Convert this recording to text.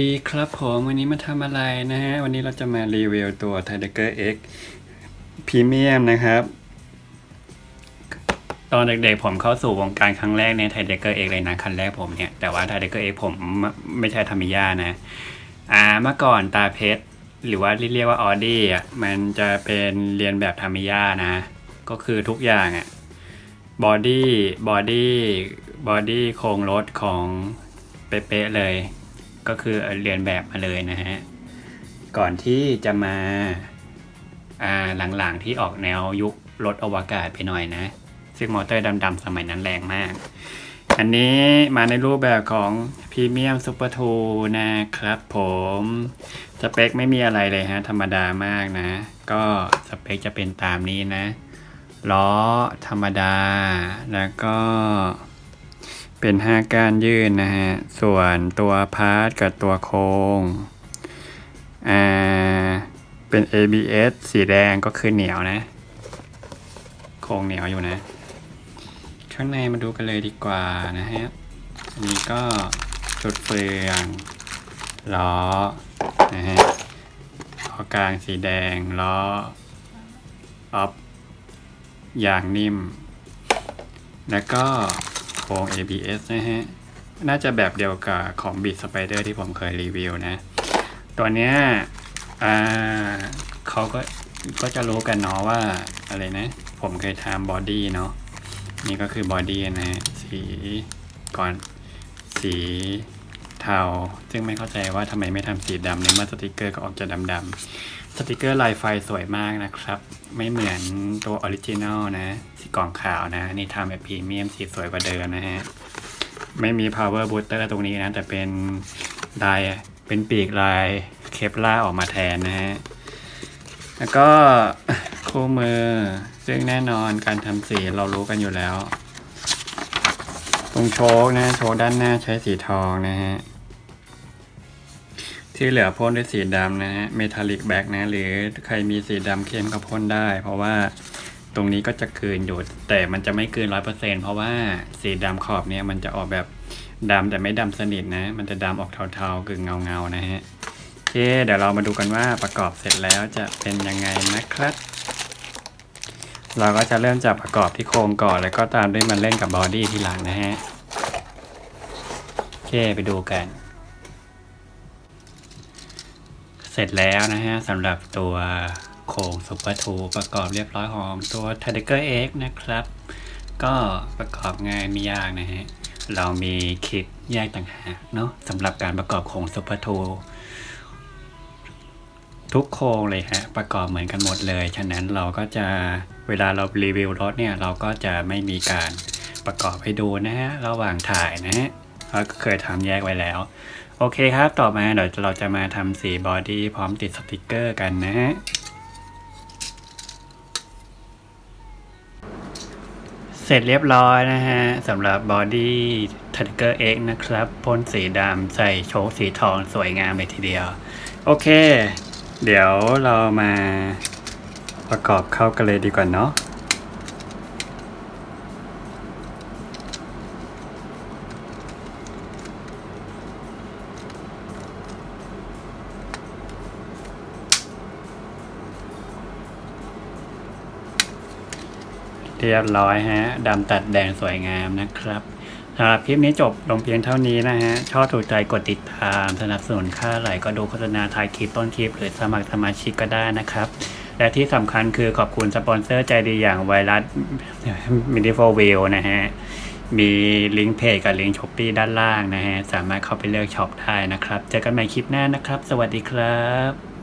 ดีครับผมวันนี้มาทำอะไรนะฮะ วันนี้เราจะมารีวิวตัว t i d e r X Premium นะครับ ตอนเด็กๆผมเข้าสู่วงการครั้งแรกใน t i d e r X เลยนะ คันแรกผมเนี่ย แต่ว่า t i d e r X ผมไม่ไม่ใช่ทามิยานะ อ่าเมื่อก่อนตาเพชร หรือว่าเรียกว่าออดี้อะมันจะเป็นเรียนแบบทามิยานะ ก็คือทุกอย่างอะบอดี้บอดี้บอดี้โครงรถของเป๊ะๆเลย ก็คือเรียนแบบมาเลยนะฮะ ก่อนที่จะมาอ่าหลังๆที่ออกแนวยุครถอวกาศไปหน่อยนะ ซึ่งมอเตอร์ดำๆสมัยนั้นแรงมาก อันนี้มาในรูปแบบของพรีเมียมซูเปอร์ทูนะครับผม สเปคไม่มีอะไรเลยฮะ ธรรมดามากนะ ก็สเปคจะเป็นตามนี้นะ ล้อธรรมดา แล้วก็ เป็นห้าก้านยื่นนะฮะ ส่วนตัวพาร์ทกับตัวโครงอ่าเป็น ABS สีแดงก็คือเหนียวนะ โครงเหนียวอยู่นะ ข้างในมาดูกันเลยดีกว่านะฮะอันนี้ก็จุดเฟืองล้อนะฮะล้อกลางสีแดงล้อออฟอย่างนิ่ม แล้วก็ โครง ABS นะฮะ น่าจะแบบเดียวกับของ Beat Spider ที่ผมเคยรีวิวนะ ตัวเนี้ยอ่าเขาก็ก็จะรู้กันเนาะว่าอะไรนะ ผมเคยทำบอดี้เนาะ นี่ก็คือบอดี้นะฮะสีก่อนสี เทา ซึ่งไม่เข้าใจว่าทำไมไม่ทำสีดำในเมื่อสติกเกอร์ก็ออกจะดำๆสติกเกอร์ลายไฟสวยมากนะครับ ไม่เหมือนตัวออริจินัลนะสีกล่องขาวนะนี่ทำแบบพรีเมียมสีสวยกว่าเดิมนะฮะ ไม่มี power booster ตรงนี้นะ แต่เป็นลายเป็นปีกลายเคปล่าออกมาแทนนะฮะ แล้วก็คู่มือ ซึ่งแน่นอนการทำสีเรารู้กันอยู่แล้ว ตรงโชคนะ โชคด้านหน้าใช้สีทองนะฮะ ที่เหลือพ่นด้วยสีดำนะฮะเมทัลลิกแบ็กนะ หรือใครมีสีดำเข้มก็พ่นได้ เพราะว่าตรงนี้ก็จะคืนอยู่ แต่มันจะไม่คืนร้อยเปอร์เซ็นเพราะว่าสีดำขอบเนี่ยมันจะออกแบบดำแต่ไม่ดำสนิทนะ มันจะดำออกเทาๆกึ่งเงาๆนะฮะโอเค เดี๋ยวเรามาดูกันว่าประกอบเสร็จแล้วจะเป็นยังไงนะครับ เราก็จะเริ่มจากประกอบที่โครงก่อน แล้วก็ตามด้วยมาเล่นกับบอดี้ทีหลังนะฮะโอเคไปดูกัน เสร็จแล้วนะฮะสำหรับตัวโครงซุปเปอร์ทูประกอบเรียบร้อยของตัว t i d e r X นะครับ ก็ประกอบง่ายไม่ยากนะฮะ เรามีคลิปแยกต่างหากเนาะสำหรับการประกอบโครงซุปเปอร์ทูทุกโครงเลยฮะ ประกอบเหมือนกันหมดเลย ฉะนั้นเราก็จะเวลาเรารีวิวรถเนี่ย เราก็จะไม่มีการประกอบให้ดูนะฮะ ระหว่างถ่ายนะฮะเราก็เคยทำแยกไว้แล้ว โอเคครับ ต่อมาเดี๋ยวเราจะมาทำสีบอดี้พร้อมติดสติกเกอร์กันนะฮะเสร็จเรียบร้อยนะฮะสำหรับบอดี้ทันเกอร์ X นะครับพ่นสีดำใส่โชคสีทองสวยงามเลยทีเดียว โอเค เดี๋ยวเรามาประกอบเข้ากันเลยดีกว่าเนาะ เรียบร้อยฮะดำตัดแดงสวยงามนะครับสำหรับคลิปนี้จบลงเพียงเท่านี้นะฮะ ชอบถูกใจกดติดตามสนับสนุนค่าไหลก็ดูโฆษณาท้ายคลิปต้นคลิป หรือสมัครสมาชิกก็ได้นะครับ และที่สำคัญคือขอบคุณสปอนเซอร์ใจดีอย่างไวรัสมินิโฟวิลนะฮะ มีลิงก์เพจกับลิงก์ช้อปปี้ด้านล่างนะฮะ สามารถเข้าไปเลือกช็อปได้นะครับ เจอกันใหม่คลิปหน้านะครับ สวัสดีครับ